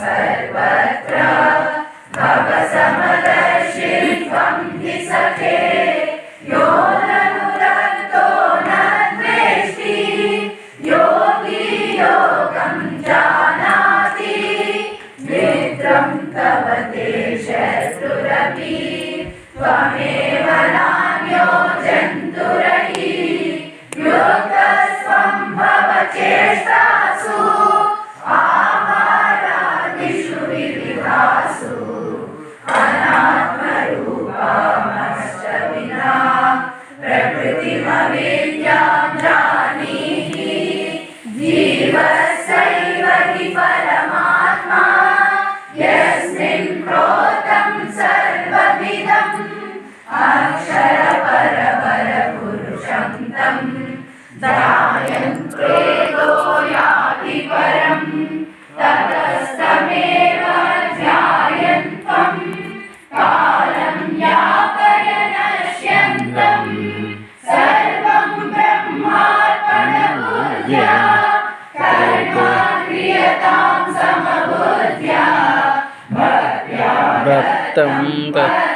सर्वत्र भव समदर्शिं त्वं हि सखे यो ननुरक्तो न द्वेष्टि योगी योगं जानाति मित्रं तव ते शत्रुरपि त्वमेव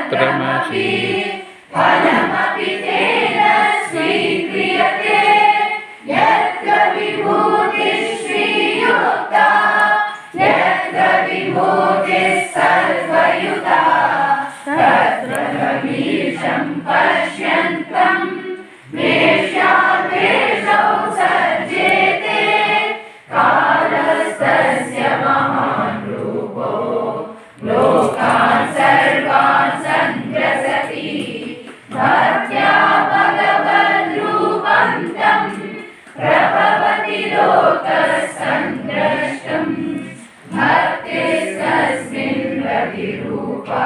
तत्प्रमसि फलमपि तेन स्वीक्रियते यत्र विभूतिः श्रीयुक्ता यत्र विभूतिः सर्वयुता तत्र गमीशं पश्यन्तम् रतिरूपा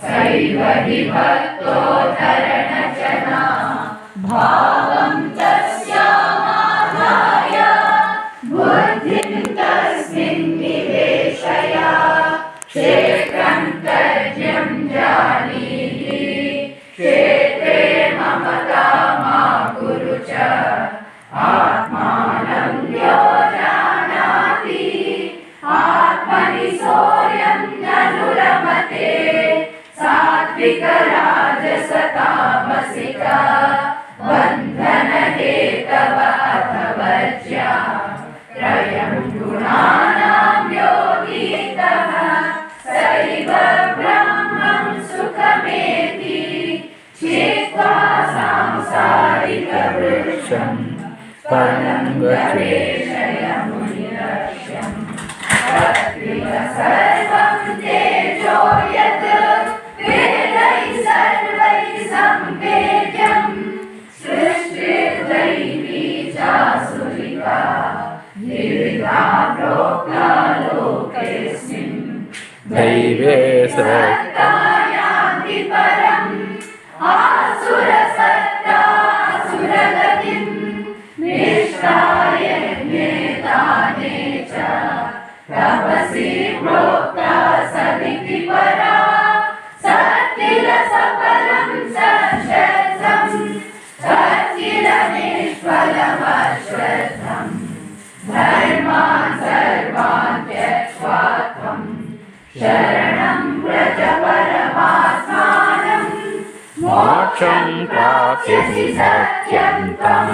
सैव हि भक्तोद्धरणजना भावं तस्यामाधाय बुद्धिं तस्मिन् निवेशय क्षेत्रं तर्ज्यं जानीहि क्षेत्रे ತಾಮಸಿಕ ಬಂಧನಗೆ ತವ ಅಥವಜ್ಯ ತ್ರಯಂ ಗುಣಾನಾಂ ಯೋಗೀತಃ ಸೈವ ಬ್ರಹ್ಮಂ ಸುಖಮೇತಿ ಚೇತ್ವಾ ಸಾಂಸಾರಿಕ ವೃಕ್ಷಂ ಪರಂ ಗವೇಷಯ ಮುನಿರಕ್ಷ್ಯಂ ಸರ್ವಂ ದೇವ दैवे स सत्तायान्ति परम् आसुरसत्ता असुरगतिम् निष्ठाय ज्ञेताने च तपसि प्रोक्ता सदिति परा सत्तिरसफलं सशस्त्रम् सत्तिरनिष्ठा निष्फलमश्रद्धम् मोक्षं प्राप्स्यसि सत्यन्तम्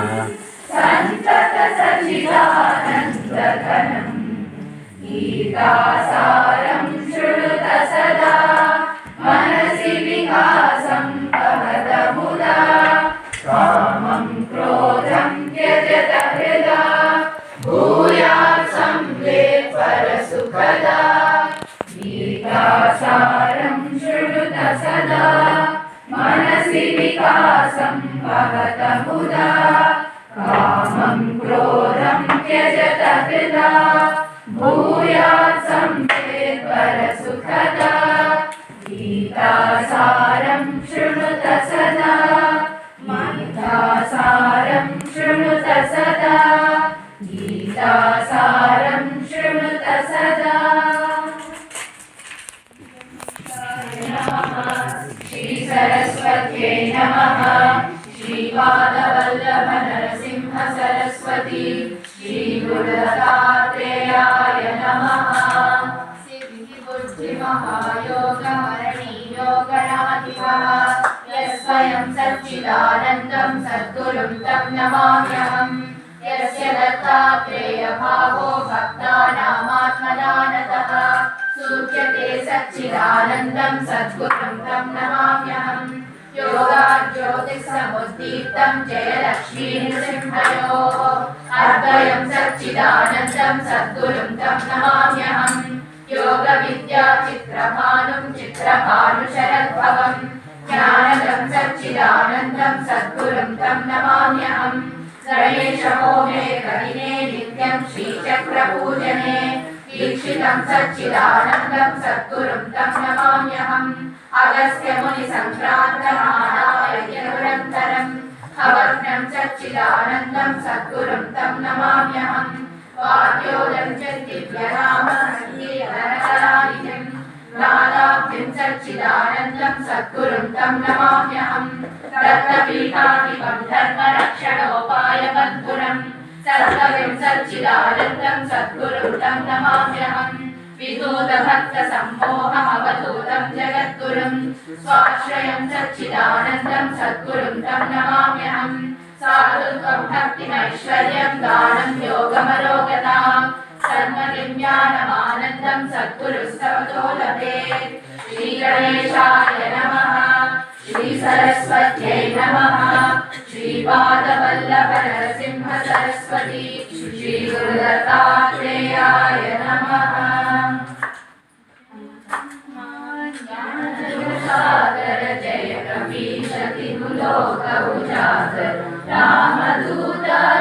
सन्ततसचिदानन्दघनम् गीतासारं शृणुत सदा मनसि विकासं भवत मुदा कामं क्रोधं त्यजत हृदा भूयात् संवे परसुखदा गीतासा मनसि विकासं भवतमुदा कामं क्रोधं त्यजत हृदा भूयात् संवेत् परसुखदा गीतासारं शृणुत सदा गीतासारं शृणुत सदा गीतासारं शृणुत सदा श्रीसरस्वत्यै नमः श्रीपादवल्लभ नरसिंह सरस्वती श्रीगुरुदत्तात्रेयाय नमः सिद्धिबुद्धिमहायोगमरणीयोगणाधिपः यस्वयं सच्चिदानन्दं सद्गुरुं तं नमाम्यहम् यस्य दत्तात्रेयभावो भक्तानामात्मदानतः सूच्यते सच्चिदानन्दं सद्गुरुं तं नमाम्यहम् योगाज्योतिसमुद्दीप्तं जयलक्ष्मीनृसिंहयोः। अद्वयं सच्चिदानन्दं सद्गुरुं तं नमाम्यहम् योगविद्याचित्रभानुं चित्रभानुशरद्भवम् ज्ञानदं सच्चिदानन्दं सद्गुरुं तं नमाम्यहम् गणेशहोमे कविने नित्यं श्रीचक्रपूजने। ईक्षितम् सच्चिदानन्दम् सद्गुरुम् तम् नमाम्यहम्। अगस्त्यमुनिसङ्क्रान्तमानायनिरन्तरम् अवर्णम् सच्चिदानन्दम् सद्गुरुम् तम् नमाम्यहम्। वाद्योदम् च दिव्यनामसङ्गीतनरायिनम् नादाभ्यम् सच्चिदानन्दम् सद्गुरुम् तम् नमाम्यहम्। रत्नपीठादिपम् धर्मरक्षणोपायबन्धुरम् సత్కవిం సచ్చిదానందం సద్గురుటం నమామ్యహం విదూతభక్త సమ్మోహమవధూతం జగద్గురుం స్వాశ్రయం సచ్చిదానందం సద్గురుం తం నమామ్యహం సాధుత్వం భక్తిమైశ్వర్యం దానం యోగమరోగతాం సన్మతిం జ్ఞానమానందం సద్గురుస్తవతో లభే శ్రీగణేశాయ నమః नमः श्रीसरस्वत्यै नमः श्रीपादवल्लभ नरसिंह सरस्वती श्रीगुरुदत्तात्रेयाय नमः ज्ञानसागर जय कपीशति लोक उजागर रामदूत